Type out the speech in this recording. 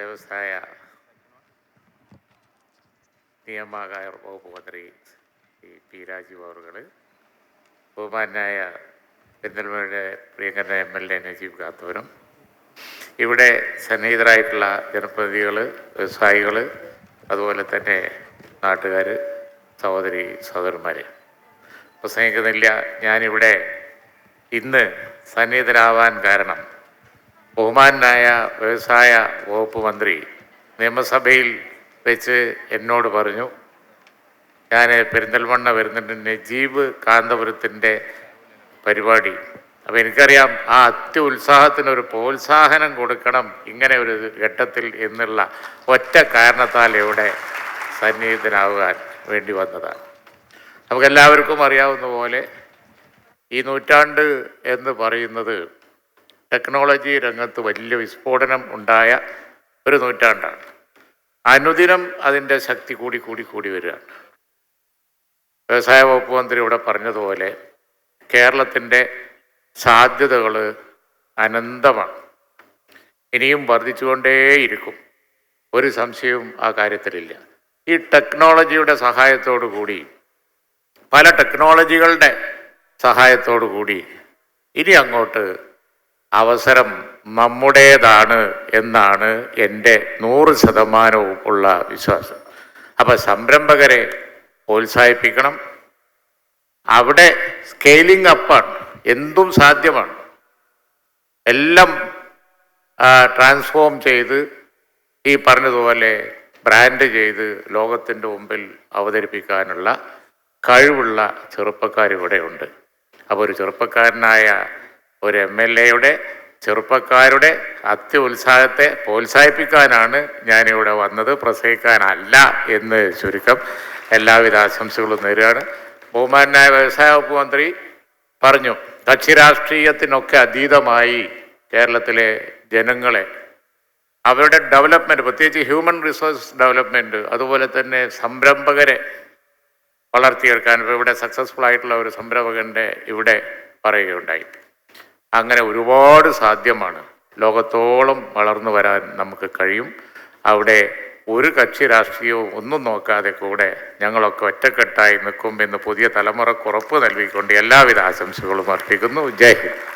വ്യവസായ നിയമകായ വകുപ്പ് മന്ത്രി ഈ പി രാജീവ് അവർ ബഹുമാനായ പെരിന്തൽമയുടെ പ്രിയങ്കരന എം എൽ എ നജീബ് കാത്തൂരം ഇവിടെ സന്നിഹിതരായിട്ടുള്ള ജനപ്രതിനിധികൾ വ്യവസായികൾ അതുപോലെ തന്നെ നാട്ടുകാർ സഹോദരി സഹോദരന്മാർ പ്രസംഗിക്കുന്നില്ല ഞാനിവിടെ ഇന്ന് സന്നിഹിതരാവാൻ കാരണം ബഹുമാനായ വ്യവസായ വകുപ്പ് മന്ത്രി നിയമസഭയിൽ വെച്ച് എന്നോട് പറഞ്ഞു ഞാൻ പെരിന്തൽമണ്ണ വരുന്നുണ്ട് നജീബ് കാന്തപുരത്തിന്റെ പരിപാടി. അപ്പോൾ എനിക്കറിയാം ആ അത്യുത്സാഹത്തിനൊരു പ്രോത്സാഹനം കൊടുക്കണം ഇങ്ങനെ ഒരു ഘട്ടത്തിൽ എന്നുള്ള ഒറ്റ കാരണത്താൽ ഇവിടെ സന്നിഹിതനാകാൻ വേണ്ടി വന്നതാണ്. നമുക്കെല്ലാവർക്കും അറിയാവുന്ന പോലെ ഈ നൂറ്റാണ്ട് എന്ന് പറയുന്നത് ടെക്നോളജി രംഗത്ത് വലിയ വിസ്ഫോടനം ഉണ്ടായ ഒരു നൂറ്റാണ്ടാണ്. അനുദിനം അതിന്റെ ശക്തി കൂടി കൂടി കൂടി വരികയാണ്. വ്യവസായ വകുപ്പ് മന്ത്രി ഇവിടെ പറഞ്ഞതുപോലെ കേരളത്തിന്റെ സാധ്യതകൾ അനന്തമാണ്. ഇനിയും വർദ്ധിച്ചുകൊണ്ടേയിരിക്കും. ഒരു സംശയവും ആ കാര്യത്തിലില്ല. ഈ ടെക്നോളജിയുടെ സഹായത്തോടു കൂടി പല ടെക്നോളജികളുടെ സഹായത്തോടു കൂടി ഇനി അങ്ങോട്ട് അവസരം നമ്മുടേതാണ് എന്നാണ് എന്റെ നൂറ് ശതമാനവും ഉള്ള വിശ്വാസം. അപ്പം സംരംഭകരെ പ്രോത്സാഹിപ്പിക്കണം. അവിടെ സ്കെയിലിംഗ് അപ്പാണ് എന്തും സാധ്യമാണ്. എല്ലാം ട്രാൻസ്ഫോം ചെയ്ത് ഈ പറഞ്ഞതുപോലെ ബ്രാൻഡ് ചെയ്ത് ലോകത്തിന്റെ മുമ്പിൽ അവതരിപ്പിക്കാനുള്ള കഴിവുള്ള ചെറുപ്പക്കാർ ഇവിടെയുണ്ട് അപ്പോൾ ഒരു ചെറുപ്പക്കാരനായ ഒരു എം എൽ എയുടെ ചെറുപ്പക്കാരുടെ അത്യുത്സാഹത്തെ പ്രോത്സാഹിപ്പിക്കാനാണ് ഞാനിവിടെ വന്നത്. പ്രസംഗിക്കാനല്ല എന്ന് ചുരുക്കം എല്ലാവിധ ആശംസകളും നേരുകയാണ്. ബഹുമാനായ വ്യവസായ വകുപ്പ് മന്ത്രി പറഞ്ഞു കക്ഷി രാഷ്ട്രീയത്തിനൊക്കെ അതീതമായി കേരളത്തിലെ ജനങ്ങളെ അവരുടെ ഡെവലപ്മെന്റ് പ്രത്യേകിച്ച് ഹ്യൂമൻ റിസോഴ്സ് ഡെവലപ്മെന്റ് അതുപോലെ തന്നെ സംരംഭകരെ വളർത്തിയെടുക്കാൻ ഇപ്പോൾ ഇവിടെ സക്സസ്ഫുൾ ആയിട്ടുള്ള ഒരു സംരംഭകന്റെ ഇവിടെ പറയുകയുണ്ടായി. അങ്ങനെ ഒരുപാട് സാധ്യമാണ്. ലോകത്തോളം വളർന്നു വരാൻ നമുക്ക് കഴിയും. അവിടെ ഒരു കക്ഷി രാഷ്ട്രീയവും ഒന്നും നോക്കാതെ കൂടെ ഞങ്ങളൊക്കെ ഒറ്റക്കെട്ടായി നിൽക്കുമെന്ന് പുതിയ തലമുറയ്ക്ക് ഉറപ്പ് നൽകിക്കൊണ്ട് എല്ലാവിധ ആശംസകളും അർപ്പിക്കുന്നു. ജയ് ഹിന്ദ്.